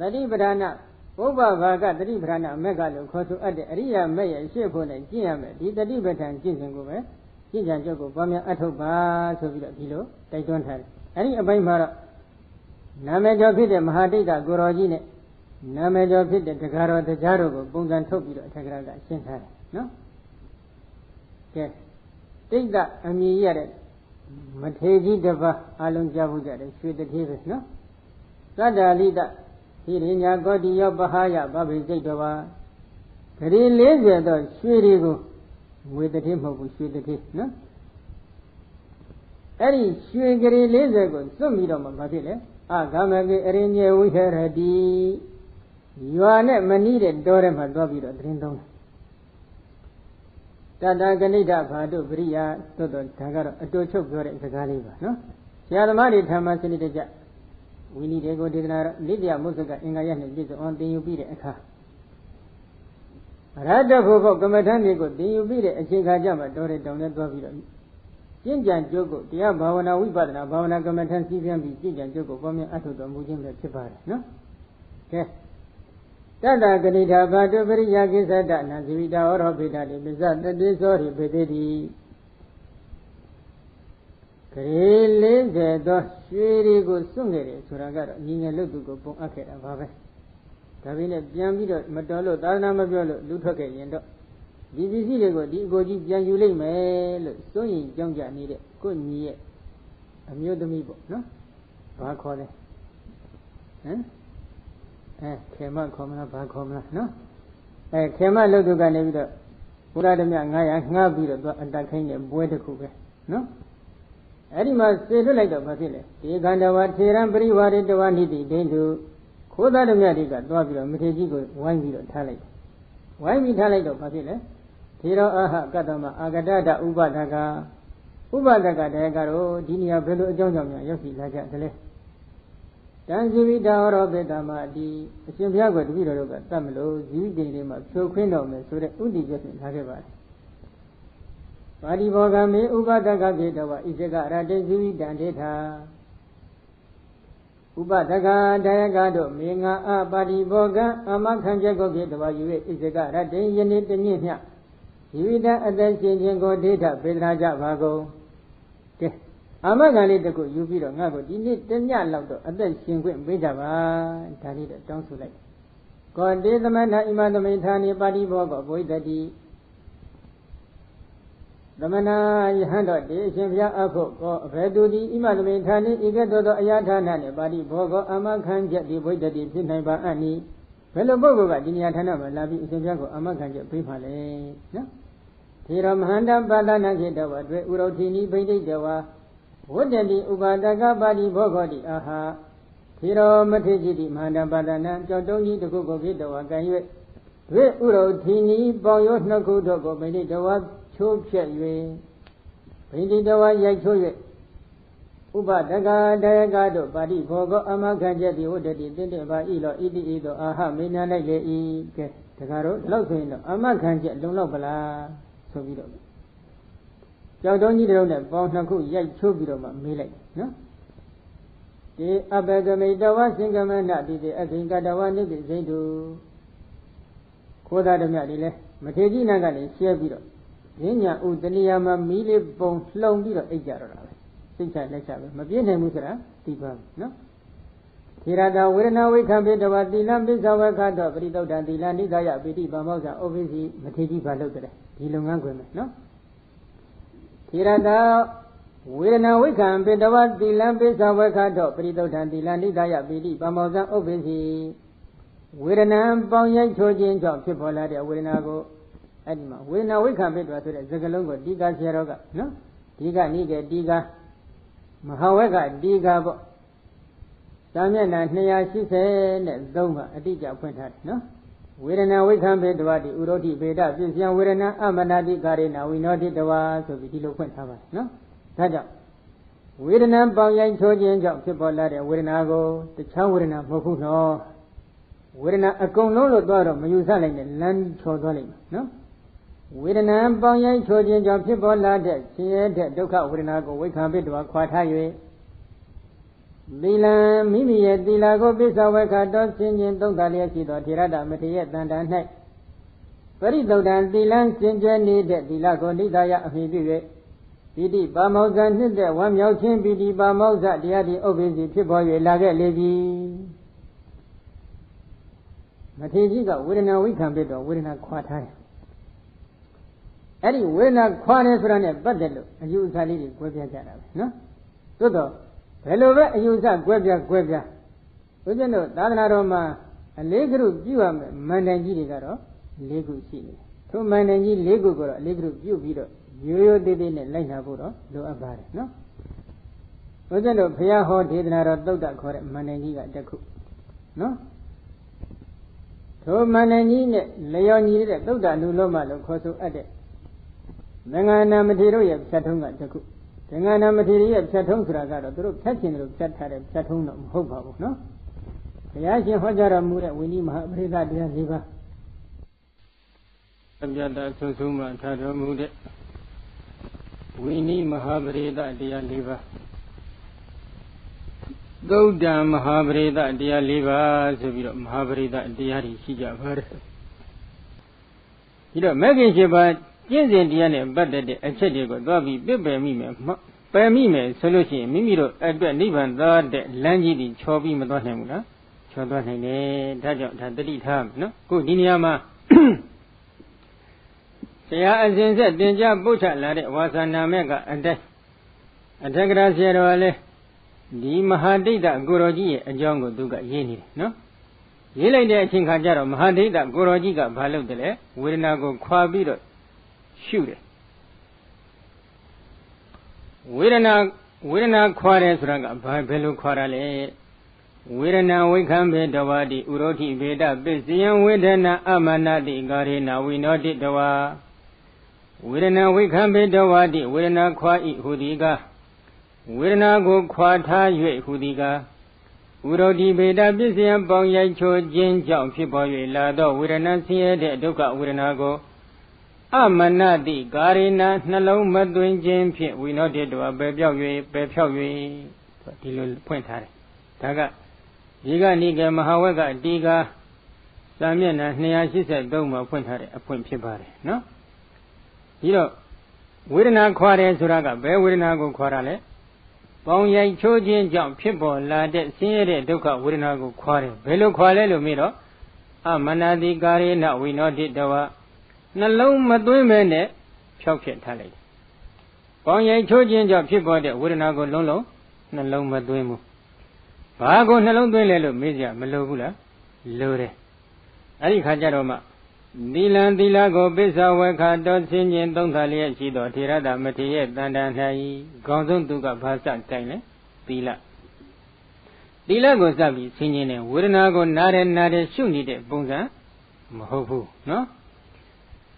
တတိပဌာနာပုဗ္ဗဘာကတတိပဌာနာမက်ကလို့ခေါ်ဆိုအပ်တဲ့အရိယာမက်ရဲ့ရှေ့ဖို့နဲ့ကျင့်ရမယ်ဒီတတိပဌာန်ကျင့်စဉ်ကိုပဲကျင့်ကြံကြုတ်ကိုပွားများအထုတ်ပါဆိုပြီးတော့ဒီလိုတိုက်တွန်းထားတယ်အဲ့ဒီအပိုင်းမှာတော့နာမည်ကျော်ဖြစ်တဲ့မဟာတိတ်ကကိုရောကြီးနဲ့နာမည်ကျော်ဖြစ်တဲ့တက္ကရာတရားတို့ကိုပုံစံထုတ်ပြီးတော့အထက်ကရာကရှင်းထားတယ်နော်ကဲတိတ်ကအမည်ရတဲ့မထေကြီးတစ်ပါးအလုံးကြားဖို့ကြတယ်ရွှေတတိပဲနော်သတ္တလိတ ဟိရိညာကောတိယောပဟာယဗဗိစိတ်တော်ပါဂရီ40တော့ရွှေတွေကိုငွေတတိမဟုတ်ဘူးရွှေတတိနော်အဲ့ဒီရွှေဂရီ40ကိုစွန့်ပြီးတော့မှဘာဖြစ်လဲအဂမကေအရိညေဝိဟရတိရွာနဲ့မနီးတဲ့တောထဲမှာသွားပြီးတော့သတင်းသုံးတယ်တတကဏိဋ္ဌဘာတုပရိယာသို့တော့ဒါကတော့အတူချုပ်ပြောတဲ့စကားလေးပါနော်ဆရာသမားတွေထာမစနစ်တကျ ဝိနည်းတွေကိုဒေသနာလိတ္တယမုစကအင်္ဂါရနဲ့ပြည့်စုံအောင်သင်ယူပြီးတဲ့အခါရတ္တဖို့ဖို့ကမ္မထမ်းတွေကိုသင်ယူပြီးတဲ့အချိန်ခါကျမှတော်တဲ့တောင်နဲ့သွားပြီးတော့ကျင့်ကြံကြုတ်ကိုတရားဘာဝနာဝိပဿနာဘာဝနာကမ္မထမ်းစည်းပြန်ပြီးကျင့်ကြံကြုတ်ကိုပေါ်မြတ်အထုတော်မူခြင်းပဲဖြစ်ပါတယ်နော်ကဲတတ္တကဏိဌာဘာတုပရိယာကိစ္စတနာဇိဝိတာဟောရောဖေတာတိပစ္စတတိသောရိဖေတိတိ ဂရေ40သောရွှေတွေကိုစွန့်ခဲ့တယ်ဆိုတာကတော့ညီငယ်လို့သူကိုပုံအပ်ခဲ့တာပါပဲဒါပေမဲ့ပြန်ပြီးတော့မတော်လို့သာသနာမပြောလို့လူထွက်ခဲ့ရင်တော့ဒီပစ္စည်းတွေကိုဒီအကိုကြီးပြန်ယူလိုက်မယ်လို့စွန့်ရင်ကြောင်းကြနေတဲ့ကိုညီရဲ့အမျိုးသမီးပေါ့နော်ဘာခေါ်လဲဟမ်အဲခေမခေါ်မလားဘာခေါ်မလားနော်အဲခေမလို့သူကနေပြီးတော့ဘုရားဓမြ900ငှားပြီးတော့သူအတတ်ခိုင်းတဲ့ပွဲတစ်ခုပဲနော် အဲ့ဒီမှာစေလွတ်လိုက်တော့ဘာဖြစ်လဲဒီခန္ဓာဝထေရံပရိဝါရိတဝနိတိဒိဋ္ဌုခိုးသားဓမြတိကသွားပြီးတော့မထေကြီးကိုဝိုင်းပြီးတော့ထားလိုက်ဝိုင်းပြီးထားလိုက်တော့ဘာဖြစ်လဲထေရောအာဟကတ္တမအာဂတတဥပဒကဥပဒကတည်းကတော့ဒီနေရာဘယ်လိုအကြောင်းကြောင့်များရောက်စီလာကြတယ်လဲတန်ဇီဝိတာရောပေတမဒီအရှင်ဘုရားကတပည့်တော်တို့ကတတ်မလို့ဇီဝိတိလေးမှာဖြိုခွင်းတော်မယ်ဆိုတဲ့ဥတည်ချက်ဖြင့်ထားခဲ့ပါတယ် ပါတိဘောဂမေဥပဒကပြေတဝဣဇကရတေဇီဝိတံဒေထာဥပဒကဒါယကတို့မေငါအပါတိဘောဂအမခံချက်ကိုပြေတဝယူ၍ဣဇကရတေယနေ့တညမြဇီဝိတံအသက်ရှင်ခြင်းကိုဒေထပေဒနာကြပါကုန်ကဲအာမခံလေးတခုယူပြီးတော့ငါ့ကိုဒီနေ့တညလောက်တော့အသက်ရှင်ခွင့်ပေးကြပါဒါလေးတော့တောင်းဆိုလိုက်ကောတေသမဏဣမသမိဌာနိပါတိဘောကောဘုိတတိ သမဏယဟန်တော်တေအရှင်ဘုရားအဖို့ကောအဘယ်သူဒီဣမသမိဌာနိဤကဲ့သို့သောအရာဌာနနှင့်ပါတိဘောကောအာမခံချက်ဒီဘုိတတိဖြစ်နိုင်ပါအနိဘယ်လိုပုဂ္ဂိုလ်ကဒီနေရာဌာနမှာလာပြီးအရှင်ဘုရားကိုအာမခံချက်ပေးပါလဲနော်ထေရမဟန္တပါဠနာခေတဝအတွဲဥရောတိနိဗိဒိတဝါဝတ္တတိဥပါဒကပါတိဘောဂောတိအာဟာထေရောမထေจิတိမဟာနပါဒနာကြောက်တုံးကြီးတခုကိုကိတဝကံ၍ဝိဥရောထီနီပေါရောနှစ်ခုတို့ကိုဗိဓိတဝ ချိုးဖြက်၍ဗိဓိတဝရိုက်ချိုး၍ဥပဒကတယကတို့ပါတိဘောဂောအမခံချက်တိဝတ္တတိတင့်တယ်ပါဤလောဣတိဤသောအာဟမေနလိုက်လေဤကဲတကားတော့လောက်ဆိုရင်တော့အမခံချက်လုံလောက်ပလားဆိုပြီးတော့ကြောက်တုံးကြီးတလုံးနဲ့ပေါင်းနှစ်ခုရိုက်ချိုးပြီးတော့မှမေးလိုက်နော်ဒီအဘဂမိတဝစင်္ကမနတိတိအခိင်္ကတဝနိတိစိတုခိုးသားဓမြဒီလဲမထေကြီးနာကနေရှဲပြီးတော့ ရင်းညာဥတဏီယာမှာမီးလေးပုံလှုံပြီးတော့အိတ်ကြတော့တာပဲစိတ်ချလက်ချပဲမပြည့်နိုင်ဘူးဆိုတာဒီပါနော်ထေရတာဝေဒနာဝိခံပိတဝသီလပိစ္ဆဝခတောပရိသုဒ္ဓံသီလနိသယပိတိဗမောဇ္ဇဩဖိစီမထေကြီးဘာလုပ်တယ်ဒီလုပ်ငန်းခွင်ပဲနော်သီရတဝေဒနာဝိခံပေတဝသီလံပိသဝခတောပရိသုထံသီလနိဒယပိတိပမောဇံဥပ္ပိစီဝေဒနာပေါင်းရိုက်ချိုးခြင်းကြောင့်ဖြစ်ပေါ်လာတဲ့ဝေဒနာကို အဲ့ဒီမှာဝေဒနာဝိခံပေတဝဆိုတဲ့စကလုံးကိုဒီကဆရာတော်ကနော်ဒီကနိကေဒီကမဟာဝက်ကဒီကပေါ့သာမျက်နှာ280နဲ့3ကအတိအကျဖွင့်ထားတယ်နော်ဝေဒနာဝိခံပေတဝတိဥရောတိပေတပြည့်စံဝေဒနာအမနာတိကာရေနာဝိနောတိတဝါဆိုပြီးဒီလိုဖွင့်ထားပါတယ်နော်ဒါကြောင့်ဝေဒနာပေါင်းရိုက်ထိုးခြင်းကြောင့်ဖြစ်ပေါ်လာတဲ့ဝေဒနာကိုတခြားဝေဒနာမဟုတ်ဘူးနော်ဝေဒနာအကုန်လုံးလို့သွားတော့မယူဆလိုက်နဲ့လမ်းချော်သွားလိမ့်မယ်နော် ဝေဒနာပေါင်းရိုက်ထိုးခြင်းကြောင့်ဖြစ်ပေါ်လာတဲ့ဆင်းရဲတဲ့ဒုက္ခဝေဒနာကိုဝိခံပေတဝါခွာထား၍သီလံမိမိရဲ့သီလကိုပိဿဝေခတော်ဆင်ခြင်းသုံးတာလျက်ရှိသောထေရတမထေရတန်တာ၌ပရိသုဒ္ဓံသီလံစင်ကြယ်နေတဲ့သီလကိုနိဒာယအမိပြု၍ပိဋိပါမောဇ္ဇနှစ်သက်ဝမ်းမြောက်ခြင်းပိဋိပါမောဇ္ဇတရားဒီဥပ္ပစီဖြစ်ပေါ်၍လာခဲ့လေပြီမထေရကြီးကဝေဒနာဝိခံပြီးတော့ဝေဒနာခွာထားတယ် အဲ့ဒီဝေဒနာခွာတယ်ဆိုတာနဲ့ပတ်သက်လို့အယူအဆလေးတွေကြွယ်ပြကြတာပဲနော်သို့တော့ဘယ်လိုပဲအယူအဆကြွယ်ပြကြွယ်ပြဘုရားတို့သာသနာတော်မှာအလေးကရုပြုရမယ်မန္တန်ကြီးတွေကတော့၄ခုရှိနေတယ်ထိုမန္တန်ကြီး၄ခုကိုတော့အလေးကရုပြုပြီးတော့ရိုးရိုးသေးသေးနဲ့လိုက်နာဖို့တော့လိုအပ်ပါတယ်နော်ဘုရားတို့ဘုရားဟောဒေသနာတော်သုတ်တခေါ်တဲ့မန္တန်ကြီးကတစ်ခုနော်ထိုမန္တန်ကြီးနဲ့လျော်ညီတဲ့သုတ်တလူလုံးမလို့ခေါ်ဆိုအပ်တဲ့ သံဃာနာမထေရတို့ရဲ့ဖြတ်ထုံးကတစ်ခုသံဃာနာမထေရရဲ့ဖြတ်ထုံးဆိုတာကတော့သူတို့ဖြတ်ခြင်းတို့ဖြတ်ထားတဲ့ဖြတ်ထုံးတော့မဟုတ်ပါဘူးနော်ဘုရားရှင်ဟောကြားတော်မူတဲ့ဝိနည်းမဟာပရိသတ်တရား၄ပါးအပြတ်တာဆုစုမှထားတော်မူတဲ့ဝိနည်းမဟာပရိသတ်တရား၄ပါးသုဒ္ဓမဟာပရိသတ်တရား၄ပါးဆိုပြီးတော့မဟာပရိသတ်တရားတွေရှိကြပါတယ်ဒီတော့မဂ္ဂင်၈ပါး ကျင့်စဉ်တရားနဲ့ပတ်သက်တဲ့အချက်တွေကိုသွားပြီးပြပယ်မိမယ်ပယ်မိမယ်ဆိုလို့ရှိရင်မိမိတို့အတွက်နိဗ္ဗာန်သားတဲ့လမ်းကြီးတွေချော်ပြီးမသွားနိုင်ဘူးလားချော်သွားနိုင်တယ်ဒါကြောင့်ဒါတတိထားမယ်နော်ခုဒီနေရာမှာဆရာအစဉ်ဆက်တင်ကြပုတ်ချလာတဲ့ဝါသနာမဲ့ကအတိုင်းအထက်ကရာဆရာတော်လည်းဒီမဟာဒိဋ္ဌကိုရောကြီးရဲ့အကြောင်းကိုသူကရေးနေတယ်နော်ရေးလိုက်တဲ့အချိန်ခါကျတော့မဟာဒိဋ္ဌကိုရောကြီးကဘာလုပ်တယ်လဲဝေဒနာကိုခွာပြီးတော့ ရှုတယ်ဝေဒနာဝေဒနာခွာတယ်ဆိုတာကဘာဘယ်လိုခွာရလဲဝေဒနာဝိခံဘေတဝတိဥရောတိဘေဒပစ္စယံဝေဒနာအမနတိကာရေနာဝိနောတိတဝါဝေဒနာဝိခံဘေတဝတိဝေဒနာခွာဤဟူသည်ကဝေဒနာကိုခွာထား၍ဟူသည်ကဥရောတိဘေဒပစ္စယံပေါင်းရိုက်ချိုခြင်းကြောင့်ဖြစ်ပေါ်၍လာသောဝေဒနာဆင်းရဲတဲ့ဒုက္ခဝေဒနာကို အမနတိကာရိနာနှလုံးမသွင်းခြင်းဖြင့်ဝိနောတေတဝပယ်ပြောက်၍ပယ်ဖြောက်၍ဒီလိုဖွင့်ထားတယ်ဒါကဒီကနိကေမဟာဝက်ကတီကာစာမျက်နှာ283မှာဖွင့်ထားတဲ့အဖွင့်ဖြစ်ပါတယ်နော်ဒီတော့ဝေဒနာခွာတယ်ဆိုတာကဘယ်ဝေဒနာကိုခွာရလဲပေါင်ရိုက်ချိုးခြင်းကြောင့်ဖြစ်ပေါ်လာတဲ့ဆင်းရဲတဲ့ဒုက္ခဝေဒနာကိုခွာတယ်ဘယ်လိုခွာလဲလို့မေးတော့အမနာတိကာရေနဝိနောတိတဝ နှလုံးမသွင်းပဲနဲ့ဖြောက်ဖြစ်ထားလိုက်တယ်။ပေါင်ရိုက်ချိုးခြင်းကြောင့်ဖြစ်ပေါ်တဲ့ဝေဒနာကိုလုံးလုံးနှလုံးမသွင်းဘူး။ဘာကိုနှလုံးသွင်းလဲလို့မေးကြမလိုဘူးလား။လိုတယ်။အဲ့ဒီခါကျတော့မှသီလံသီလကိုပိဿဝေခတော်ဆင်းခြင်းသုံးခါလျက်ရှိသောထေရတာမထေရတန်တန်၌ခေါင်းဆုံးသူကဘာစတိုင်လဲသီလသီလကိုစပြီးဆင်းခြင်းနဲ့ဝေဒနာကိုနားတယ်နားတယ်ရှုနေတဲ့ပုံစံမဟုတ်ဘူးနော်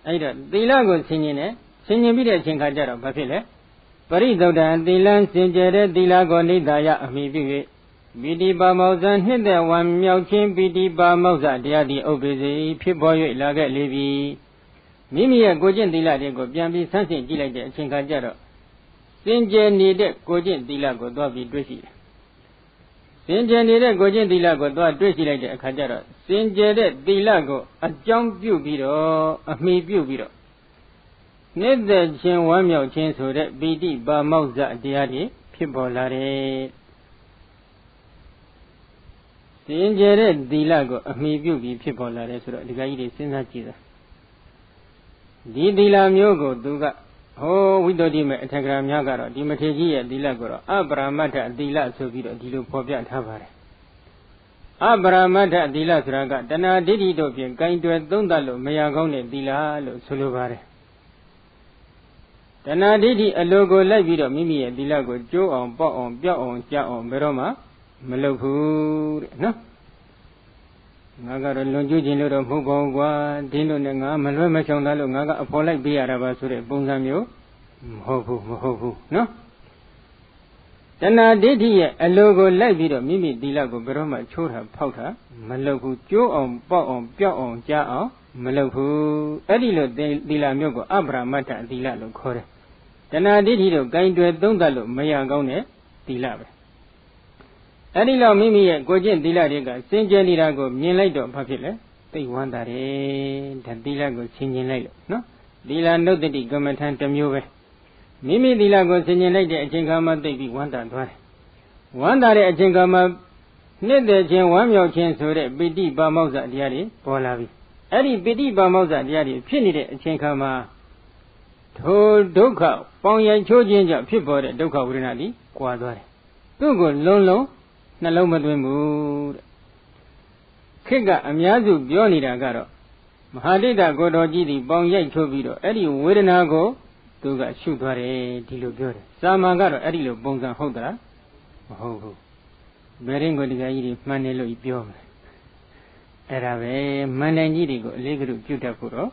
အဲ့တော့သီလကိုဆင်ញင်တယ်ဆင်ញင်ပြီးတဲ့အချိန်ခါကျတော့ဘာဖြစ်လဲပရိသုဒ္ဓံသီလစင်ကြယ်တဲ့သီလကိုနိဒာယအမိပြု၍ပိဋိပါမောဇံနှစ်သက်ဝံမြောက်ခြင်းပိဋိပါမောဇတရားဒီဥပ္ပေစီဖြစ်ပေါ်၍လာခဲ့လေပြီမိမိရဲ့ကိုကျင့်သီလတွေကိုပြန်ပြီးဆန်းစစ်ကြည့်လိုက်တဲ့အချိန်ခါကျတော့စင်ကြယ်နေတဲ့ကိုကျင့်သီလကိုသွားပြီးတွေ့ရှိတယ် စင်ကြယ်နေတဲ့ကိုကျင့်သီလကိုသွားတွေ့ရှိလိုက်တဲ့အခါကျတော့စင်ကြယ်တဲ့သီလကိုအကြောင်းပြုပြီးတော့အမိပြုပြီးတော့နှစ်သက်ခြင်းဝမ်းမြောက်ခြင်းဆိုတဲ့ပိဋိပါမောက္ခတရားတွေဖြစ်ပေါ်လာတယ်စင်ကြယ်တဲ့သီလကိုအမိပြုပြီးဖြစ်ပေါ်လာတယ်ဆိုတော့ဒီကကြီးတွေစဉ်းစားကြည့်တာဒီသီလမျိုးကိုသူက ဟောဝိတ္တတိမေအထက်ကရာများကတော့ဒီမထေကြီးရဲ့သီလကိုတော့အပရမတ္ထသီလဆိုပြီးတော့ဒီလိုဖော်ပြထားပါတယ်အပရမတ္ထသီလဆိုတာကတဏှာဒိဋ္ဌိတို့ဖြင့်ကင်တွယ်သုံးသပ်လို့မရကောင်းတဲ့သီလလို့ဆိုလိုပါတယ်တဏှာဒိဋ္ဌိအလိုကိုလိုက်ပြီးတော့မိမိရဲ့သီလကိုကျိုးအောင်ပေါက်အောင်ပြောက်အောင်ကြောက်အောင်ဘယ်တော့မှမလုပ်ဘူးတဲ့နော် ငါကတော့လွန်ကျူးခြင်းလို့တော့မဟုတ်ပါဘူးကွာဒင်းလို့နဲ့ငါမလွဲမချောင်သားလို့ငါကအဖော်လိုက်ပေးရတာပါဆိုတဲ့ပုံစံမျိုးမဟုတ်ဘူးမဟုတ်ဘူးနော်တဏှာဒိဋ္ဌိရဲ့အလိုကိုလိုက်ပြီးတော့မိမိသီလကိုဘယ်တော့မှချိုးတာဖောက်တာမလုပ်ဘူးကျိုးအောင်ပေါက်အောင်ပြောက်အောင်ကြားအောင်မလုပ်ဘူးအဲ့ဒီလိုသီလမျိုးကိုအပ္ပရာမတ္ထသီလလို့ခေါ်တယ်တဏှာဒိဋ္ဌိတို့ဂိုင်တွယ်သုံးသပ်လို့မရကောင်းတဲ့သီလပဲ အဲ့ဒီလောက်မိမိရဲ့ကိုကျင့်သီလတွေကစင်ကြယ်နေတာကိုမြင်လိုက်တော့ဘာဖြစ်လဲသိဝမ်းသာတယ်ဒါသီလကိုဆင်ခြင်လိုက်လို့နော်သီလနုဒ္ဒတိကမ္မထံတစ်မျိုးပဲမိမိသီလကိုဆင်ခြင်လိုက်တဲ့အချိန်ခါမှသိပြီးဝမ်းသာသွားတယ်ဝမ်းသာတဲ့အချိန်ခါမှနှစ်သက်ခြင်းဝမ်းမြောက်ခြင်းဆိုတဲ့ပိဋိပါမောဇ္ဇတရားတွေပေါ်လာပြီအဲ့ဒီပိဋိပါမောဇ္ဇတရားတွေဖြစ်နေတဲ့အချိန်ခါမှာထိုဒုက္ခပေါင်ရိုက်ချိုးခြင်းကြောင့်ဖြစ်ပေါ်တဲ့ဒုက္ခဝေဒနာတွေကွာသွားတယ်သူ့ကိုလုံးလုံး နှလုံးမသွင်းဘူးတဲ့ခေတ်ကအများစုပြောနေတာကတော့မဟာဒိဋ္ဌကိုတော်ကြီးသည်ပေါင်ရိုက်ချိုးပြီးတော့အဲ့ဒီဝေဒနာကိုသူကရှုသွားတယ်ဒီလိုပြောတယ်စာမန်ကတော့အဲ့ဒီလိုပုံစံဟုတ်သလားမဟုတ်ဘူးဘယ်ရင်ကိုတရားကြီးတွေမှန်တယ်လို့ပြောမယ်အဲ့ဒါပဲမန္တန်ကြီးတွေကိုအလေးကလူပြုတ်တတ်ဖို့တော့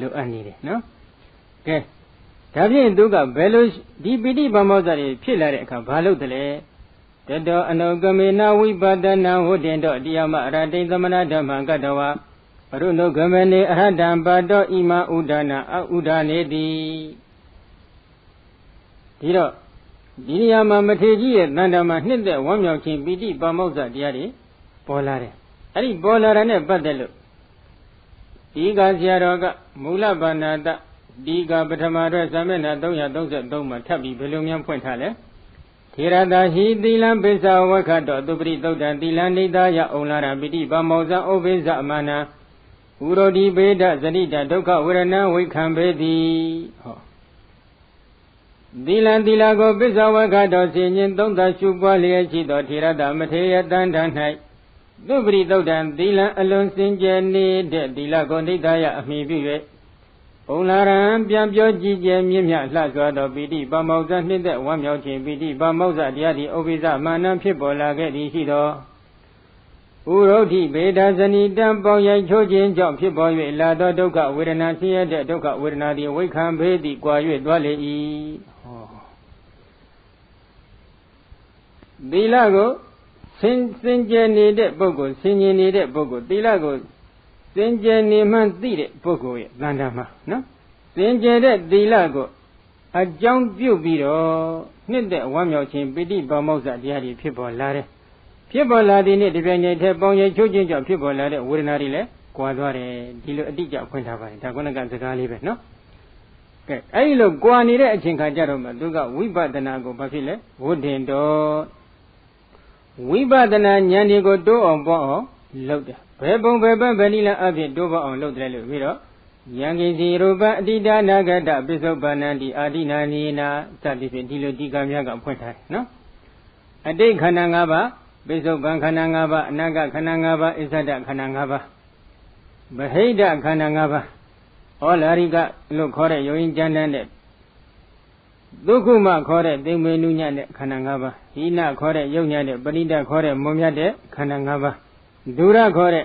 လိုအပ်နေတယ်နော်ကဲဒါဖြင့်သူကဘယ်လိုဒီပိဋိဗမောဇ္ဇတွေဖြစ်လာတဲ့အခါဘာလုပ်တယ်လဲ တတောအနုကမေနဝိပဒနာဟောတင်တော့တရားမအရတိသမဏဓမ္မကတဝါအရုဏုကမေနေအရဟတံပါတောဣမဥဒနာအဥဒနေတိဒီတော့ဒီနေရာမှာမထေကြီးရဲ့တန်တမှာနှစ်သက်ဝမ်းမြောက်ခြင်းပိဋိပါမောဇ္ဇတရားတွေပေါ်လာတယ်အဲ့ဒီပေါ်လာတာနဲ့ပတ်သက်လို့ဒီကဆရာတော်ကမူလဘာနာတဒီကပထမတော့ဇမဏ333မှာထပ်ပြီးဘယ်လိုများဖွင့်ထားလဲ ထေရတာဟိသီလံပိစ္ဆဝခတောသူပရိသုတ်တံသီလံနေသာယဩလာရပိတိပါမောဇံဩပိစ္ဆအမနာဥရောတိဘေဒဇတိတဒုက္ခဝေရဏဝိခံပေတိဟောသီလံသီလကိုပိစ္ဆဝခတောဆင်ញင်သုံးသရှုပွားလျက်ရှိသောထေရတာမထေရတန်တန်၌သူပရိသုတ်တံသီလံအလွန်စင်ကြယ်နေတဲ့သီလကိုနေသာယအမိပြု၍ ဘုံလာရံပြန်ပြောကြည်ကျယ်မြင့်မြတ်လှစွာသောပိဋိပါမောဇ္ဇနှစ်သက်ဝမ်းမြောက်ခြင်းပိဋိပါမောဇ္ဇတရားသည်ဥပိ္ပဇမာနဖြစ်ပေါ်လာခဲ့သည်ရှိသောဥရုဋ္ဌိဗေဒဇနီတံပေါင်ရိုက်ချိုးခြင်းကြောင့်ဖြစ်ပေါ်၍လာသောဒုက္ခဝေဒနာဆင်းရဲတဲ့ဒုက္ခဝေဒနာသည်ဝိခံဖေးသည်ကွာ၍သွားလေ၏ဟောသီလကိုစင်စင်ကြယ်နေတဲ့ပုဂ္ဂိုလ်ဆင်ញင်နေတဲ့ပုဂ္ဂိုလ်သီလကို စင်ကြယ်နေမှန်းသိတဲ့ပုဂ္ဂိုလ်ရဲ့တန်တာမှာနော်စင်ကြယ်တဲ့သီလကိုအကြောင်းပြုပြီးတော့နှစ်သက်ဝမ်းမြောက်ခြင်းပိဋိပါမောဇ္ဇတရားတွေဖြစ်ပေါ်လာတယ်ဖြစ်ပေါ်လာတဲ့နေ့ဒီပြိုင်တည်းပေါင်းရိပ်ချိုးခြင်းကြောင့်ဖြစ်ပေါ်လာတဲ့ဝေဒနာတွေလည်းကွာသွားတယ်ဒီလိုအတိအကျဖွင့်ထားပါတယ်ဒါကုဏကစကားလေးပဲနော်ကဲအဲ့ဒီလိုကွာနေတဲ့အချိန်ခါကျတော့မှသူကဝိပဿနာကိုဘာဖြစ်လဲဝုဒ္ဓင်တော်ဝိပဿနာဉာဏ်တွေကိုတိုးအောင်ပွားအောင်လုပ်တယ် ဘယ်ပုံဘယ်ပန်းဘယ်နည်းလမ်းအဖြစ်တိုးပေါအောင်လုပ်တယ်လို့ပြီးတော့ယံကိစီရူပအတိဒါနာဂတပိစုပ္ပန္နတိအာတိနာနီနာစသည်ဖြင့်ဒီလိုဒီကံများကဖွင့်ထားတယ်နော်အတိတ်ခန္ဓာ၅ပါးပိစုပန်ခန္ဓာ၅ပါးအနာဂတ်ခန္ဓာ၅ပါးအစ္ဆဒခန္ဓာ၅ပါးဗဟိတခန္ဓာ၅ပါးဩလာရိကလို့ခေါ်တဲ့ယုံရင်ကြမ်းတမ်းတဲ့ဒုက္ခမခေါ်တဲ့သိမ္မေနုညတဲ့ခန္ဓာ၅ပါးဟိနခေါ်တဲ့ယုံညတဲ့ပရိဒခေါ်တဲ့မွန်မြတ်တဲ့ခန္ဓာ၅ပါး ဒုရခေါ်တဲ့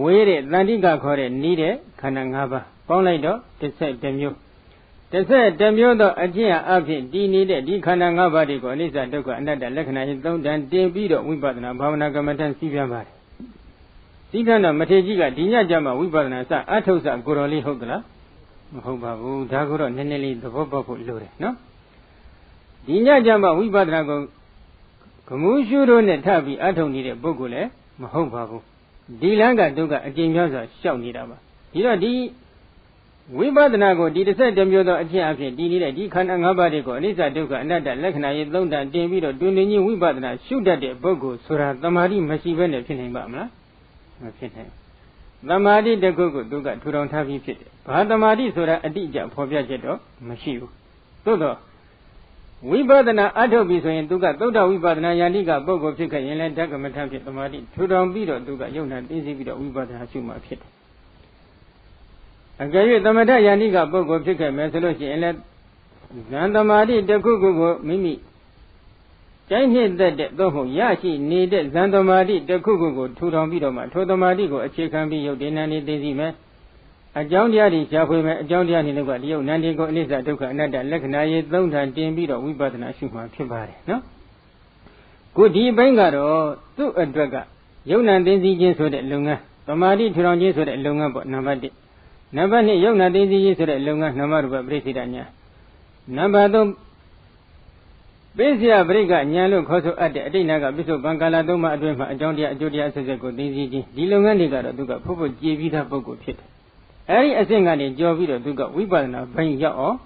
ဝေးတဲ့တန်တိကခေါ်တဲ့နီးတဲ့ခန္ဓာ၅ပါးပေါင်းလိုက်တော့11မျိုး11မျိုးသောအကျင့်အဖြစ်တည်နေတဲ့ဒီခန္ဓာ၅ပါးတွေကိုအနိစ္စဒုက္ခအနတ္တလက္ခဏာဟိသုံးတန်တင်ပြီးတော့ဝိပဿနာဘာဝနာကမ္မထံစီးပြန်ပါတယ်စီးပြန်တော့မထေကြီးကဒီညကြမှာဝိပဿနာစအထုတ်စကိုတော်လေးဟုတ်သလားမဟုတ်ပါဘူးဒါကိုတော့နည်းနည်းလေးသဘောပေါက်ဖို့လိုတယ်နော်ဒီညကြမှာဝိပဿနာကိုကမှုရှုတို့နဲ့ထပ်ပြီးအထုတ်နေတဲ့ပုဂ္ဂိုလ်လည်း မဟုတ်ပါဘူးဒီလမ်းကဒုက္ခအကျဉ်းများစွာရှောက်နေတာပါဒီတော့ဒီဝိပဿနာကိုဒီတစ်ဆက်တမျိုးသောအကျင့်အဖြစ်တည်နေတဲ့ဒီခန္ဓာ၅ပါးတွေကိုအနိစ္စဒုက္ခအနတ္တလက္ခဏာရေးသုံးတန်တင်ပြီးတော့တွင်တွင်ချင်းဝိပဿနာရှုတတ်တဲ့ပုဂ္ဂိုလ်ဆိုတာတမာတိမရှိဘဲနဲ့ဖြစ်နိုင်ပါမလားမဖြစ်နိုင်တမာတိတခုကိုသူကထူထောင်ထားပြီးဖြစ်တယ်ဘာတမာတိဆိုတာအတိအကျဖော်ပြချက်တော့မရှိဘူးသို့တော့ ဝိပဿနာအထုတ်ပြီဆိုရင်သူကသုဒ္ဓဝိပဿနာယန္တိကပုဂ္ဂိုလ်ဖြစ်ခဲ့ရင်လည်းဓကမထဖြစ်တမာတိထူထောင်ပြီးတော့သူကယုံနာသိသိပြီးတော့ဝိပဿနာရှုမှဖြစ်တယ်အကယ်၍သမထယန္တိကပုဂ္ဂိုလ်ဖြစ်ခဲ့မယ်ဆိုလို့ရှိရင်လည်းဇန်တမာတိတစ်ခုခုကိုမိမိကျိုင်းနှစ်သက်တဲ့သို့မဟုတ်ရရှိနေတဲ့ဇန်တမာတိတစ်ခုခုကိုထူထောင်ပြီးတော့မှထိုတမာတိကိုအခြေခံပြီးယုတ်ဒီနန္ဒီသိသိမယ် အကြောင်းတရားတွေရှားဖွေမယ်အကြောင်းတရားတွေလည်းကဒီယုတ်နန္ဒီကိုအနိစ္စဒုက္ခအနတ္တလက္ခဏာရေးသုံးဌာန်တင်ပြီးတော့ဝိပဿနာရှုမှဖြစ်ပါတယ်နော်ခုဒီဘိုင်းကတော့သူ့အတွက်ကယုတ်နံသိသိချင်းဆိုတဲ့လုပ်ငန်းတမာတိထူထောင်ခြင်းဆိုတဲ့လုပ်ငန်းပေါ့နံပါတ်1နံပါတ်2ယုံနာသိသိရေးဆိုတဲ့လုပ်ငန်းနမရူပပရိစ္ဆေဒညာနံပါတ်3ပိစယပရိကညာလို့ခေါ်ဆိုအပ်တဲ့အတိတ်နာကပိစုပံကာလသုံးပါအတွင်းမှာအကြောင်းတရားအကျိုးတရားဆက်ဆက်ကိုသိသိချင်းဒီလုပ်ငန်းတွေကတော့သူကဖုတ်ဖို့ကြည်ပြီးသားပုဂ္ဂိုလ်ဖြစ်တယ်။ အဲဒီအဆင့်ကနေကြော်ပြီးတော့သူကဝိပဿနာဘိုင်းရောက်အောင်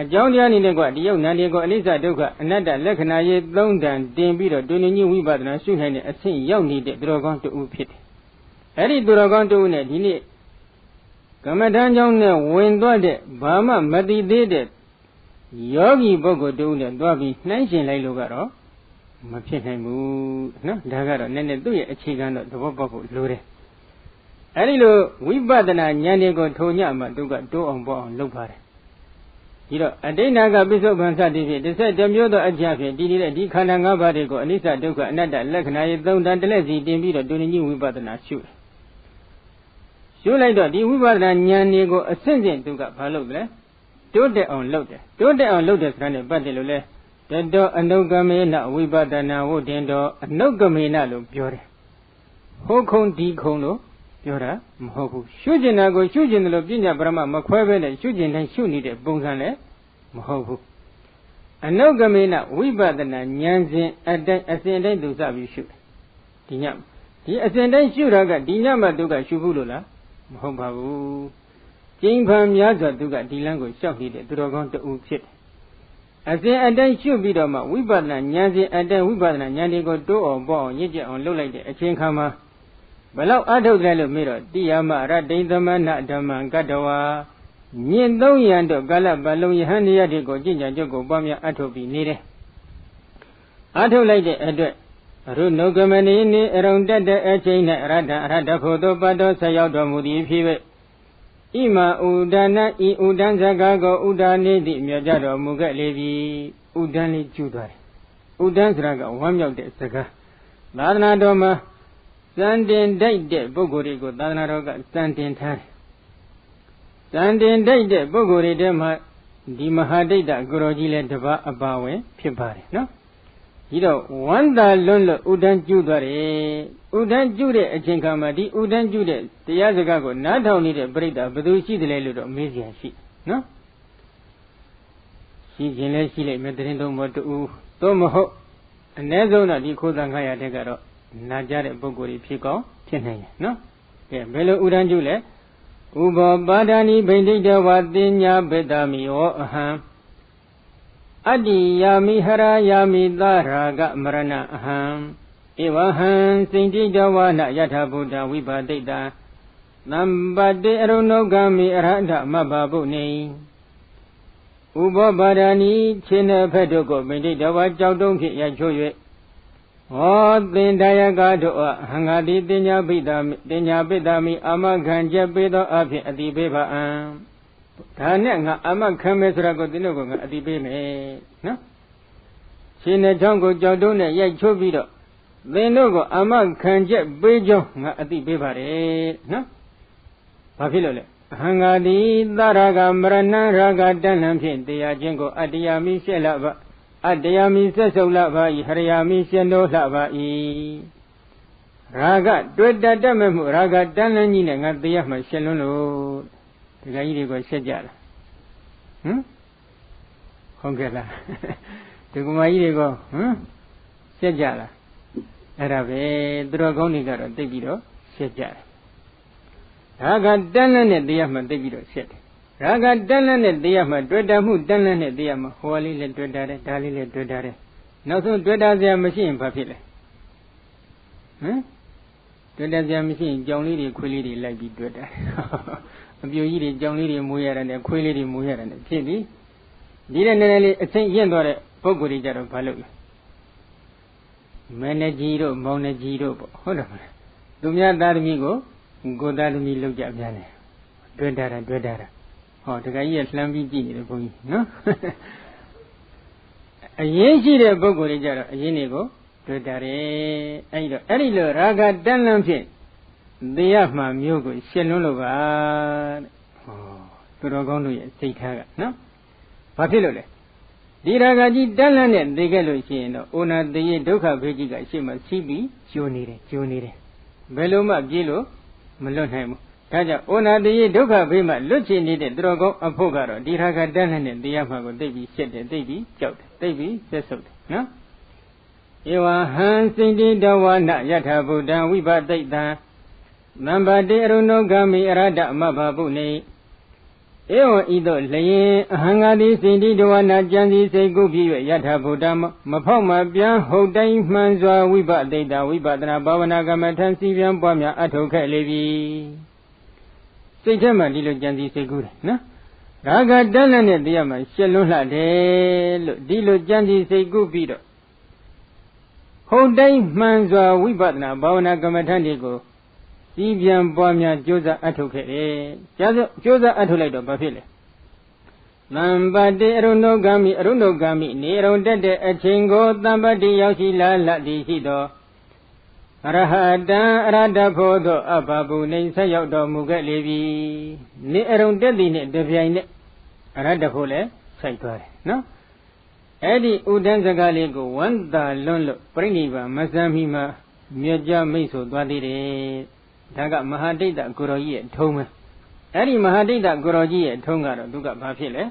အကြောင်းတရားနေတဲ့ကွဒီယုတ်နန္ဒီကိုအနိစ္စဒုက္ခအနတ္တလက္ခဏာရေးသုံးတန်တင်ပြီးတော့တွင်တွင်ကြီးဝိပဿနာရှုနိုင်တဲ့အဆင့်ရောက်နေတဲ့သူတော်ကောင်းတူဖြစ်တယ်။အဲဒီသူတော်ကောင်းတူနဲ့ဒီနေ့ကမ္မထမ်းကြောင်းနဲ့ဝင်သွားတဲ့ဘာမှမတိသေးတဲ့ယောဂီပုဂ္ဂိုလ်တူနဲ့တွားပြီးနှိုင်းရှင်လိုက်လို့ကတော့မဖြစ်နိုင်ဘူးနော်ဒါကတော့နည်းနည်းသူ့ရဲ့အခြေခံတော့သဘောပေါက်ဖို့လိုတယ် အဲဒီလိုဝိပဿနာဉာဏ်တွေကိုထုံညမှသူကတိုးအောင်ပေါ့အောင်လုပ်ပါတယ်ဒီတော့အတိဏကပိစုပန်သတိဖြင့်တစ်ဆက်တစ်မျိုးသောအကြဖြင့်တည်နေတဲ့ဒီခန္ဓာ၅ပါးတွေကိုအနိစ္စဒုက္ခအနတ္တလက္ခဏာရေးသုံးတန်တလက်စီတင်ပြီးတော့တူညီဝိပဿနာရှုတယ်ရှုလိုက်တော့ဒီဝိပဿနာဉာဏ်တွေကိုအစစ်စစ်သူကဘာလုပ်လဲတိုးတက်အောင်လုပ်တယ်တိုးတက်အောင်လုပ်တယ်ဆိုတာနဲ့ပတ်သက်လို့လဲတတောအနုကမေနဝိပဿနာဝုတင်တော်အနုကမေနလို့ပြောတယ်ဟိုခုံဒီခုံလို့ ပြောတာမဟုတ်ဘူးရှုကျင်တာကိုရှုကျင်တယ်လို့ပညာပရမမခွဲပဲနဲ့ရှုကျင်တိုင်းရှုနေတဲ့ပုံစံလည်းမဟုတ်ဘူးအနုကမေနဝိပဿနာဉာဏ်စဉ်အတိုင်းအစဉ်တိုင်းသူစပြီးရှုဒီညဒီအစဉ်တိုင်းရှုတာကဒီညမှသူကရှုဘူးလို့လားမဟုတ်ပါဘူးကျင်းဖန်များစွာသူကဒီလမ်းကိုလျှောက်နေတဲ့သူတော်ကောင်းတူဖြစ်တယ်အစဉ်အတိုင်းရှုပြီးတော့မှဝိပဿနာဉာဏ်စဉ်အတိုင်းဝိပဿနာဉာဏ်တွေကိုတိုးအောင်ပေါ့အောင်ရင့်ကျက်အောင်လုပ်လိုက်တဲ့အချိန်ခါမှာ ဘလောက်အထုတ်တယ်လို့မေးတော့တိယမရတိန်သမဏဓမ္မံကတ္တဝါညင်သုံးရန်တော့ကာလပတ်လုံးယဟန်တရားတွေကိုကြင်ကြံကြုတ်ကိုပွားများအထုတ်ပြီးနေတယ်အထုတ်လိုက်တဲ့အတွက်ရုနုကမဏိနိအရုံတက်တဲ့အချိန်၌အရဟတအရဟတဖို့သောပတ်တော်ဆက်ရောက်တော်မူသည်ဖြစ်၍ဣမဥဒနာဤဥဒန်းဇဂကိုဥဒါနေသည့်မြတ်ကြတော်မူခဲ့လေပြီဥဒန်းလေးကျူသွားတယ်ဥဒန်းဆိုတာကဝမ်းမြောက်တဲ့စကားသာသနာတော်မှာ စံတင်တိုက်တဲ့ပုဂ္ဂိုလ်တွေကိုသာသနာတော်ကစံတင်ထားတယ်စံတင်တိုက်တဲ့ပုဂ္ဂိုလ်တွေထဲမှာဒီမဟာဒိဋ္ဌကိုရောကြီးလည်းတပါအပါဝင်ဖြစ်ပါတယ်နော်ဒီတော့ဝန္တာလွန်းလို့ဥဒန်းကျူသွားတယ်ဥဒန်းကျူတဲ့အချိန်ခါမှာဒီဥဒန်းကျူတဲ့တရားစကားကိုနားထောင်နေတဲ့ပြိတ္တာဘယ်သူရှိတယ်လဲလို့တော့မေးစရာရှိနော်ရှိခြင်းလည်းရှိလိုက်မယ်တရင်သုံးဘောတူသို့မဟုတ်အ ਨੇ ဆုံးတော့ဒီခိုးသံခါရတဲ့ကတော့ နာကြတဲ့ပုဂ္ဂိုလ်တွေဖြစ်ကောင်းဖြစ်နိုင်တယ်နော်ကဲဘယ်လိုဥဒန်းကျူလဲဥဘောပါဒာနိဗိဒိတဝတင်ညာဘေတမိဟောအဟံအတ္တိယာမိဟရာယာမိသာရာဂမရဏအဟံဧဝဟံစိန်တိတဝနယထာဘုဒ္ဓဝိပါတိတံသမ္ပတေအရုဏောဂမိအရဟတမဘဗုနေဥဘောပါဒာနိခြေနှဖက်တို့ကိုမိတိတဝကြောက်တုံးဖြင့်ရိုက်ချိုး၍ ဟောသင်တယကတို့အဟံငါတိတင်ညာပိတာမိတင်ညာပိတာမိအမခံချက်ပေးသောအဖြစ်အတိပေးပါအံဒါနဲ့ငါအမခံမယ်ဆိုတာကိုသင်တို့ကငါအတိပေးမယ်နော်ရှင်နဲ့ချောင်းကိုကြောက်တုံးနဲ့ရိုက်ချိုးပြီးတော့သင်တို့ကိုအမခံချက်ပေးကြောင်းငါအတိပေးပါတယ်နော်ဘာဖြစ်လို့လဲအဟံငါတိသရဂမရဏရာဂတဏ္ဏဖြင့်တရားချင်းကိုအတ္တယာမိရှက်လပါ အတ္တယာမိဆက်ဆုပ်လှပါ၏ဟရယာမိရှင်တို့လှပါ၏ရာဂတွေ့တတ်တတ်မဲ့မှုရာဂတန်းလန်းကြီးနဲ့ငါတရားမှရှင်လွန်းလို့ဒီကကြီးတွေကရှက်ကြလားဟမ်ဟုတ်ကဲ့လားဒီကမကြီးတွေကဟမ်ရှက်ကြလားအဲ့ဒါပဲသူတော်ကောင်းတွေကတော့သိပြီးတော့ရှက်ကြတယ်ရာဂတန်းလန်းနဲ့တရားမှသိပြီးတော့ရှက်တယ် ရာဂတန်းလန်းနဲ့တရားမှတွေ့တာမှုတန်းလန်းနဲ့တရားမှဟောလေးလည်းတွေ့တာတယ်ဒါလေးလည်းတွေ့တာတယ်နောက်ဆုံးတွေ့တာစရာမရှိရင်ဘာဖြစ်လဲဟမ်တွေ့တာစရာမရှိရင်ကြောင်လေးတွေခွေးလေးတွေလိုက်ပြီးတွေ့တာအပြိုကြီးတွေကြောင်လေးတွေမွေးရတယ်နဲ့ခွေးလေးတွေမွေးရတယ်နဲ့ဖြစ်ပြီဒီတဲ့နည်းနည်းလေးအစိမ့်ရင့်သွားတဲ့ပုံကိုယ်တွေကြတော့ဘာလုပ်လဲမနကြီးတို့မောင်နကြီးတို့ပေါ့ဟုတ်တယ်မလားသူများသားသမီးကိုကိုသားသမီးလောက်ကြပြန်တယ်တွေ့တာတာတွေ့တာတာ ဟောတခါကြီးကလှမ်းပြီးကြည့်နေတယ်ဘုန်းကြီးနော်အရင်ရှိတဲ့ပုဂ္ဂိုလ်တွေကြတော့အရင်တွေကိုတွေ့တာတယ်အဲ့တော့အဲ့ဒီလိုရာဂတန်လန်းဖြင့်သေရမှမျိုးကိုရှင်းလွန်းလို့ပါတဲ့ဟောသူတော်ကောင်းတို့ရဲ့စိတ်ထားကနော်ဘာဖြစ်လို့လဲဒီရာဂကြီးတန်လန်းနဲ့သိခဲ့လို့ရှိရင်တော့အိုနာသေရဒုက္ခဖေးကြီးကရှေ့မှာစီးပြီးကျိုးနေတယ်ကျိုးနေတယ်ဘယ်လိုမှပြေးလို့မလွတ်နိုင်ဘူး ဒါကြောင့်ဩနာတိယဒုက္ခဘေးမှာလွတ်ချင်နေတဲ့သူတော်ကောင်းအဖို့ကတော့ဒီရာဂတန်းနဲ့တရားမှကိုသိပြီးရှက်တယ်သိပြီးကြောက်တယ်သိပြီးဆက်ဆုပ်တယ်နော်ဧဝဟံစိန္တိတဝနယထာဗုဒ္ဓံဝိပသိတံနံပါတေအရုဏောဂမိအရဒမဘဗုနေဧဝံဤသို့လျင်အဟံငါသည်စိန္တိတဝနာကြံစီစိတ်ကုဖြစ်၍ယထာဗုဒ္ဓံမဖောက်မပြန်ဟုတ်တိုင်းမှန်စွာဝိပသိတဝိပဒနာဘာဝနာကမ္မထံစီပြန်ပွားများအထောက်ခဲ့လေပြီ စိတ်ထဲမှာဒီလိုကြံစီစိတ်ကူးတယ်နော်ရာဂတန်းလက်နဲ့တရားမှာရှက်လွန်းလှတယ်လို့ဒီလိုကြံစီစိတ်ကူးပြီးတော့ဟုတ်တိုင်းမှန်စွာဝိပဿနာဘာဝနာကမ္မထံတွေကိုစီးပြန်ပွားများကြိုးစားအထုတ်ခဲ့တယ်။ကျားကြိုးစားအထုတ်လိုက်တော့ဘာဖြစ်လဲ။သံပတိအရုဏုဂာမိအရုဏုဂာမိနေရုံတက်တဲ့အချိန်ကိုသံပတိရောက်ရှိလာလတ်သည်ရှိသောအ ရဟတံအရဟတဖို့သောအဘဘုနေဆက်ရောက်တော်မူခဲ့လေပြီ။နေအရုံတက်သည်နဲ့တပြိုင်နက်အရဟတဖို့လည်းဆိုင်သွားတယ်နော်။အဲ့ဒီဥဒန်းစကားလေးကိုဝန္တာလွန်းလို့ပြိဋိဘမစမ်းမိမှမြတ်ကြမိတ်ဆိုသွားသေးတယ်ဒါကမဟာဒိဋ္ဌကိုရောကြီးရဲ့ထုံးပဲအဲ့ဒီမဟာဒိဋ္ဌကိုရောကြီးရဲ့ထုံးကတော့သူကဘာဖြစ်လဲ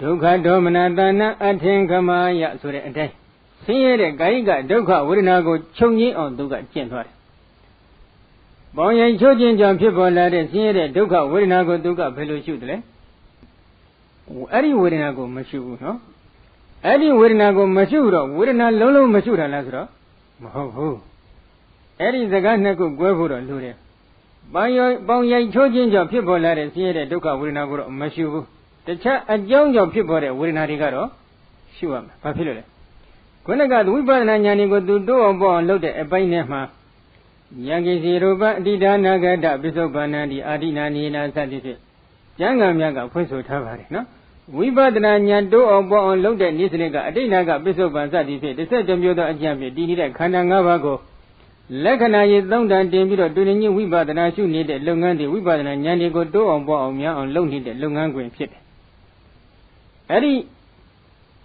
ဒုက္ခဒေါမနတနာအထင်ကမာယဆိုတဲ့အတိုင်း ဆင်းရဲတဲ့ကာယကဒုက္ခဝေဒနာကိုချုပ်ငင်းအောင်သူကကျင့်သွားတယ်။ပေါင်းရင်ချုပ်ခြင်းကြောင့်ဖြစ်ပေါ်လာတဲ့ဆင်းရဲတဲ့ဒုက္ခဝေဒနာကိုသူကဘယ်လိုရှုတယ်လဲ။အဲ့ဒီဝေဒနာကိုမရှုဘူးနော်။အဲ့ဒီဝေဒနာကိုမရှုတော့ဝေဒနာလုံးလုံးမရှုတာလားဆိုတော့မဟုတ်ဘူးအဲ့ဒီစကားနှစ်ခုကွဲဖို့တော့လိုတယ်ပေါင်ရိုက်ပေါင်ရိုက်ချိုးခြင်းကြောင့်ဖြစ်ပေါ်လာတဲ့ဆင်းရဲတဲ့ဒုက္ခဝေဒနာကိုတော့မရှိဘူးတခြားအကြောင်းကြောင့်ဖြစ်ပေါ်တဲ့ဝေဒနာတွေကတော့ရှုရမှာဘာဖြစ်လို့လဲ ခုနကဝိပဿနာဉာဏ်ကိုသူတိုးအောင်ပေါ့အောင်လုပ်တဲ့အပိုင်းနဲ့မှာယံကိစီရူပအတိဒါနာဂတပိစုပ္ပန္နတိအာတိနာနေနာစသည်ဖြင့်ကျမ်းဂန်များကဖွင့်ဆိုထားပါတယ်နော်ဝိပဿနာဉာဏ်တိုးအောင်ပေါ့အောင်လုပ်တဲ့နိစ္စလေးကအတိတ်နာကပိစုပ္ပန်စသည်ဖြင့်တစ်ဆက်တမျိုးသောအကျင့်ဖြင့်တည်နေတဲ့ခန္ဓာ၅ပါးကိုလက္ခဏာရည်သုံးတန်တင်ပြီးတော့တူညီဝိပဿနာရှုနေတဲ့လုပ်ငန်းတွေဝိပဿနာဉာဏ်တွေကိုတိုးအောင်ပေါ့အောင်များအောင်လုပ်နေတဲ့လုပ်ငန်းခွင်ဖြစ်တယ်။အဲ့ဒီ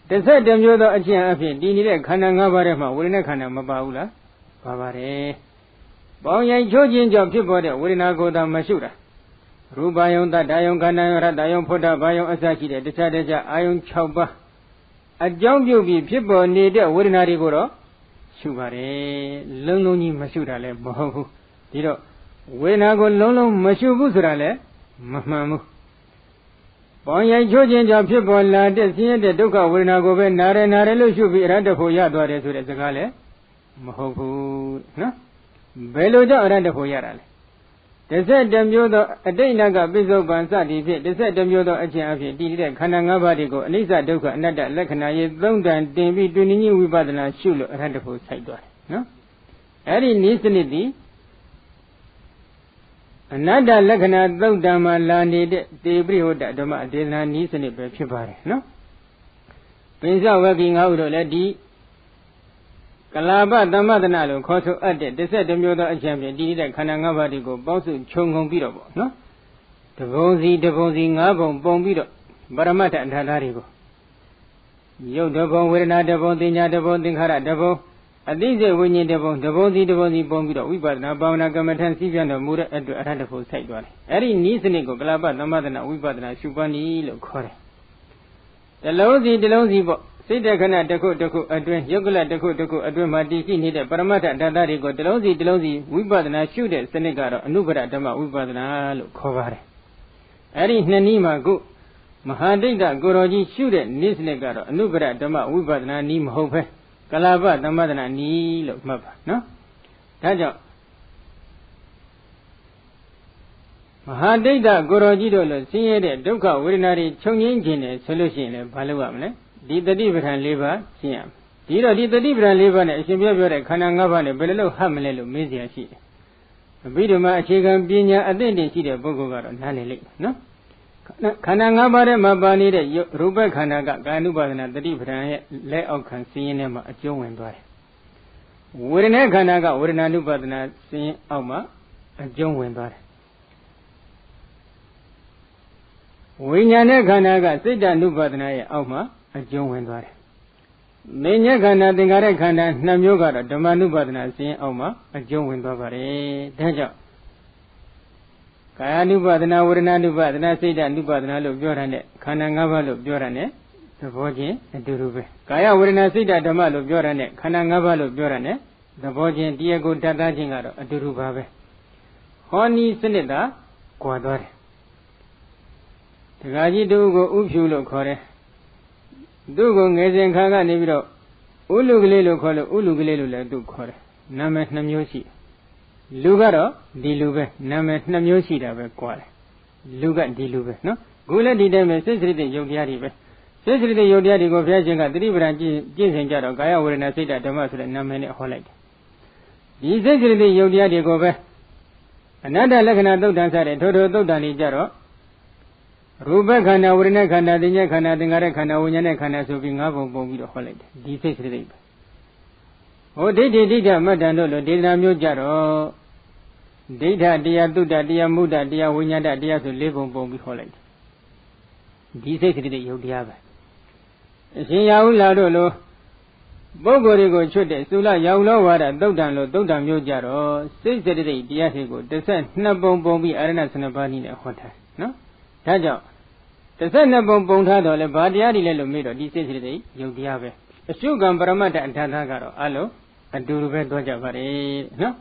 တစ်ဆက်တမျိုးသောအကျင့်အဖြစ်တည်နေတဲ့ခန္ဓာ၅ပါးထဲမှာဝေဒနာခန္ဓာမပါဘူးလား။ပါပါတယ်။ပေါင်းရိုက်ချိုးခြင်းကြောင့်ဖြစ်ပေါ်တဲ့ဝေဒနာကိုယ်သာမရှုတာ။ရူပယုံတတ္တယုံခန္ဓာယုံရတ္တယုံဖုဒ္ဓဘာယုံအစရှိတဲ့တခြားတခြားအာယုံ6ပါးအကြောင်းပြုပြီးဖြစ်ပေါ်နေတဲ့ဝေဒနာတွေကိုတော့ရှုပါတယ်လုံးလုံးကြီးမရှုတာလည်းမဟုတ်ဘူးဒီတော့ဝေဒနာကိုလုံးလုံးမရှုဘူးဆိုတာလည်းမမှန်ဘူး ပေါင်းရိုက်ချိုးခြင်းကြောင့်ဖြစ်ပေါ်လာတဲ့ဆင်းရဲတဲ့ဒုက္ခဝေဒနာကိုပဲနာရနာရလို့ရှုပြီးအရတ္တဖို့ရသွားတယ်ဆိုတဲ့စကားလည်းမဟုတ်ဘူးနော်ဘယ်လိုကြောင့်အရတ္တဖို့ရတာလဲတစ်ဆက်တမျိုးသောအတိတ်နကပိစုပန်စသည်ဖြင့်တစ်ဆက်တမျိုးသောအခြင်းအဖြစ်တည်တဲ့ခန္ဓာ၅ပါးတွေကိုအနိစ္စဒုက္ခအနတ္တလက္ခဏာရေးသုံးတန်တင်ပြီးတွင်ညင်းဝိပဿနာရှုလို့အရဟတဖို့ဆိုင်သွားတယ်နော်အဲ့ဒီနိစ္စနစ်သည် အနတ္တလက္ခဏာသုတ်တံမှာလာနေတဲ့တေပရိဟောတဓမ္မဒေသနာနိစ္စနစ်ပဲဖြစ်ပါတယ်နော်ပိဿဝဂီငါးဥတို့လည်းဒီကလာပသမ္မဒနာလို့ခေါ်ဆိုအပ်တဲ့တစ်ဆက်တစ်မျိုးသောအကျံဖြင့်တည်တဲ့ခန္ဓာ၅ပါးတွေကိုပေါင်းစုခြုံငုံပြီးတော့ပေါ့နော်တပုံစီတပုံစီ၅ပုံပုံပြီးတော့ပရမတ္ထအထာသားတွေကိုရုပ်တပုံဝေဒနာတပုံသင်ညာတပုံသင်္ခါရတပုံ အသိစိတ်ဝိညာဉ်တပုံတပုံစီတပုံစီပုံပြီးတော့ဝိပဿနာဘာဝနာကမ္မထံစီပြန်တော်မူတဲ့အတွက်အရဟတဖို့စိုက်သွားတယ်အဲ့ဒီဤစနစ်ကိုကလာပသမ္မဒနာဝိပဿနာရှုပွားနည်းလို့ခေါ်တယ်တလုံးစီတလုံးစီပေါ့စိတ်တခဏတစ်ခုတစ်ခုအတွင်းယုတ်ကလတစ်ခုတစ်ခုအတွင်းမှာတည်ရှိနေတဲ့ပရမတ္ထဓာတ်တွေကိုတလုံးစီတလုံးစီဝိပဿနာရှုတဲ့စနစ်ကတော့အနုပရဓမ္မဝိပဿနာလို့ခေါ်ပါတယ်။အဲ့ဒီနှစ်နည်းမှာခုမဟာဒိဋ္ဌကိုရောကြီးရှုတဲ့နိစနစ်ကတော့အနုပရဓမ္မဝိပဿနာနည်းမဟုတ်ပဲ ကလာပသမ္ပဒနာနီးလို့မှတ်ပါနော်ဒါကြောင့်မဟာဒိဋ္ဌကိုရောကြီးတို့လိုဆင်းရဲတဲ့ဒုက္ခဝေဒနာတွေချုပ်ငြိမ်းခြင်းနဲ့ဆိုလို့ရှိရင်လည်းဘာလုပ်ရမလဲဒီတတိပဋ္ဌာန်၄ပါးရှင်းရမယ်ဒီတော့ဒီတတိပဋ္ဌာန်၄ပါးနဲ့အရှင်ပြပြောတဲ့ခန္ဓာ၅ပါးနဲ့ဘယ်လိုလုပ်ဟပ်မလဲလို့မေးစရာရှိတယ်အဘိဓမ္မာအခြေခံပညာအသင့်တင်ရှိတဲ့ပုဂ္ဂိုလ်ကတော့နားလည်လိမ့်မယ်နော် ခန္ဓာ၅ပါးထဲမှာပါနေတဲ့ရူပခန္ဓာကကာယ ानु ပါဒနာတတိပဋ္ဌာန်ရဲ့လက်အောက်ခံစည်းရင်းထဲမှာအကျုံးဝင်သွားတယ်ဝေဒနာခန္ဓာကဝေဒနာ ानु ပါဒနာစည်းရင်းအောက်မှာအကျုံးဝင်သွားတယ်ဝိညာဉ်နဲ့ခန္ဓာကစိတ်တ ानु ပါဒနာရဲ့အောက်မှာအကျုံးဝင်သွားတယ်။နေညက်ခန္ဓာသင်္ခါရခန္ဓာနှစ်မျိုးကတော့ဓမ္မနုပါဒနာစဉ်အောက်မှာအကျုံးဝင်သွားပါတယ်။ဒါကြောင့် ကာယ ानु ပါဒနာဝေဒနာ ानु ပါဒနာစိတ်ဓာ ानु ပါဒနာလို့ပြောတာနဲ့ခန္ဓာ၅ပါးလို့ပြောတာနဲ့သဘောချင်းအတူတူပဲကာယဝေဒနာစိတ်ဓာဓမ္မလို့ပြောတာနဲ့ခန္ဓာ၅ပါးလို့ပြောတာနဲ့သဘောချင်းတရားကိုတတ်သားခြင်းကတော့အတူတူပါပဲဟောနီးစနစ်သာကွာသွားတယ်ဒကာကြီးတူကိုဥဖြူလို့ခေါ်တယ်သူ့ကိုငယ်စဉ်ခါကနေပြီးတော့ဥလူကလေးလို့ခေါ်လို့ဥလူကလေးလို့လည်းသူ့ခေါ်တယ်နာမည်နှမျိုးရှိတယ် လူကတော့ဒီလူပဲနာမည်နှမျိုးရှိတာပဲကွာတယ်လူကဒီလူပဲနော်ခုလည်းဒီတိုင်းပဲစိတ်စရိတ်ယုတ်တရားတွေပဲစိတ်စရိတ်ယုတ်တရားတွေကိုဘုရားရှင်ကတိပ္ပံကျင့်ကျင့်စဉ်ကြတော့ကာယဝေဒနာစိတ်ဓမ္မဆိုတဲ့နာမည်နဲ့ဟောလိုက်တယ်ဒီစိတ်စရိတ်ယုတ်တရားတွေကိုပဲအနတ္တလက္ခဏာသုတ်တန်စတဲ့ထိုထိုသုတ်တန်တွေကြတော့ရူပခန္ဓာဝေဒနာခန္ဓာသင်္ညခန္ဓာသင်္ခါရခန္ဓာဝိညာဉ်နဲ့ခန္ဓာဆိုပြီး၅ပုံပုံပြီးတော့ဟောလိုက်တယ်ဒီစိတ်စရိတ်ပဲ ဟိုဒိဋ္ဌိဒိဋ္ဌမတ္တန်တို့လိုဒေသနာမျိုးကြတော့ဒိဋ္ဌတရားတုတ္တတရားမုဒ္ဒတရားဝိညာဏတရားဆို၄ပုံပုံပြီးဟောလိုက်တယ်ဒီစိတ်စရိတ်ယုတ်တရားပဲအရှင်ရာဟုလာတို့လိုပုဂ္ဂိုလ်တွေကိုချွတ်တဲ့သုလရောင်လောဝါဒသုတ်တံလို့သုတ်တံမျိုးကြတော့စိတ်စရိတ်တရားတွေကိုတစ်ဆက်နှစ်ပုံပုံပြီးအာရဏ12ပါးနည်းနဲ့ဟောထားနော်ဒါကြောင့်တစ်ဆက်နှစ်ပုံပုံထားတော့လေဘာတရားတွေလဲလို့မေးတော့ဒီစိတ်စိတ်တွေယုတ်တရားပဲအရှုကံပရမတ္တအထာသကတော့အလုံး အတူတူပဲသွားကြပါလေနော်